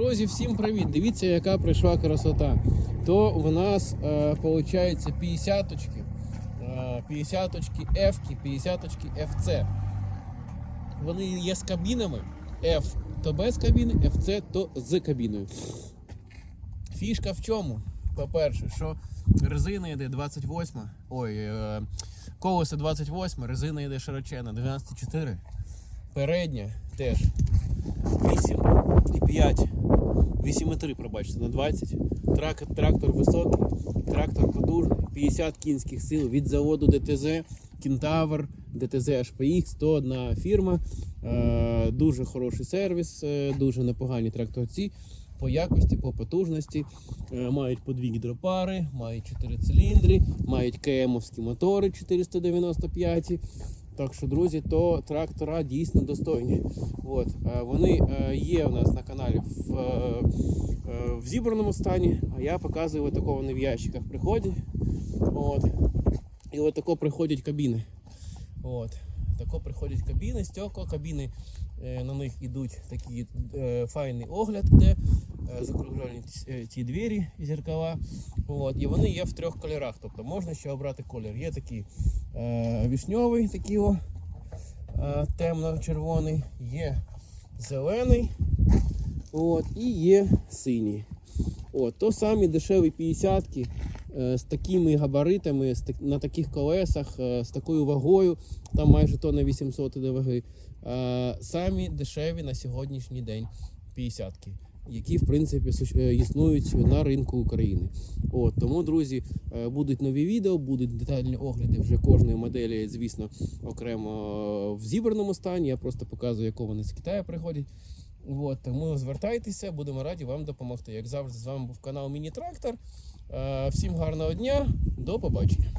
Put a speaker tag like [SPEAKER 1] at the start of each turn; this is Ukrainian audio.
[SPEAKER 1] Друзі, всім привіт! Дивіться, яка прийшла красота. То в нас виходить 50 очки, 50 очки F, 50 очки FC. Вони є з кабінами. F то без кабіни, FC то з кабіною. Фішка в чому? По-перше, що резина йде 28, ой, е, колесо 28, резина йде широчена 12,4. Передня теж 8,5. 8,3, пробачте, на 20. Трак, трактор високий, трактор потужний, 50 кінських сил від заводу ДТЗ, Кентавр, ДТЗ HPX, 101 фірма. Е, дуже хороший сервіс, е, дуже непогані тракторці. По якості, по потужності, Е, мають по дві гідропари, мають 4 циліндри, мають КМовські мотори 495. Так що, друзі, то трактора дійсно достойні. От, е, вони е, є у нас на каналі в, е, в зібраному стані, а я показую от такого вони в ящиках приходять. От. І от тако приходять кабіни. От. Тако приходять кабіни, стекла, кабіни, е, на них йдуть такий е, файний огляд, де закруглені ці- е, двері і зеркала. От. І вони є в трьох кольорах. Тобто можна ще обрати колір. Є такий е, вішньовий, такий о, е, темно-червоний, є зелений от, і є синій. От, то самі дешеві 50-ки е, з такими габаритами, на таких колесах, е, з такою вагою, там майже тонна 800 іде ваги. Е, самі дешеві на сьогоднішній день 50-ки, які в принципі е, існують на ринку України. От, тому, друзі, е, будуть нові відео, будуть детальні огляди вже кожної моделі, звісно, окремо е, в зібраному стані. Я просто показую, яку вони з Китаю приходять. От, тому звертайтеся, будемо раді вам допомогти. Як завжди, з вами був канал Міні Трактор. Е, Всім гарного дня, до побачення.